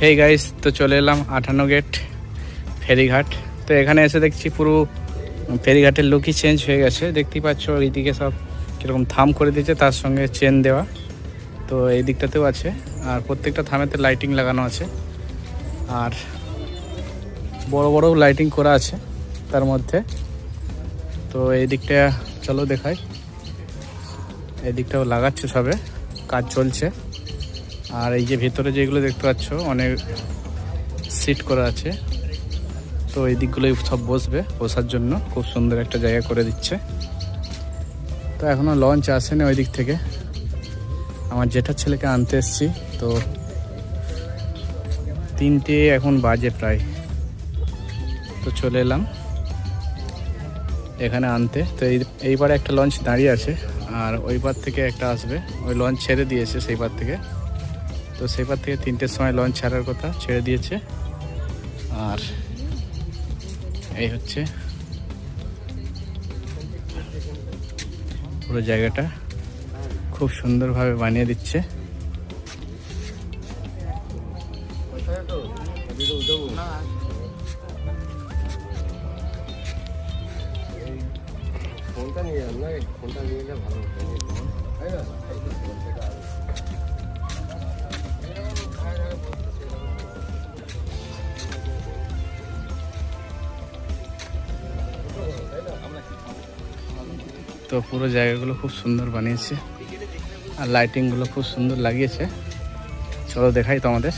Hey guys তো চলে এলাম আঠান্ন গেট ফেরিঘাট। তো এখানে এসে দেখছি পুরো ফেরিঘাটের লুকই চেঞ্জ হয়ে গেছে। দেখতেই পাচ্ছ এইদিকে সব কীরকম থাম করে দিয়েছে, তার সঙ্গে চেন দেওয়া। তো এই দিকটাতেও আছে। আর প্রত্যেকটা থামেতে লাইটিং লাগানো আছে। আর বড় বড় লাইটিং করা আছে তার মধ্যে। তো এই দিকটা চলো দেখাই। এই দিকটাও লাগাচ্ছে সবে। কাজ চলছে। আর এই যে ভেতরে যেগুলো দেখতে পাচ্ছ, অনেক সিট করা আছে। তো এই দিকগুলোই সব বসবে, বসার জন্য। খুব সুন্দর একটা জায়গা করে দিচ্ছে। তো এখনও লঞ্চ আসেনি ওই দিক থেকে। আমার জেঠার ছেলেকে আনতে এসছি, তো তিনটে এখন বাজে প্রায়। তো চলে এলাম এখানে আনতে। তো এই, এইবারে একটা লঞ্চ দাঁড়িয়ে আছে, আর ওই পার থেকে একটা আসবে। ওই লঞ্চ ছেড়ে দিয়েছে সেই পার থেকে। তো সেবার থেকে তিনটের সময় লঞ্চ ছাড়ার কথা ছেড়ে দিয়েছে। আর এই হচ্ছে পুরো জায়গাটা খুব সুন্দরভাবে বানিয়ে দিচ্ছে। ফোনটা নিয়ে ফোনটা নিয়ে ভালো তো পুরো জায়গাগুলো খুব সুন্দর বানিয়েছে। আর লাইটিংগুলো খুব সুন্দর লাগিয়েছে। চলো দেখাই তোমাদের।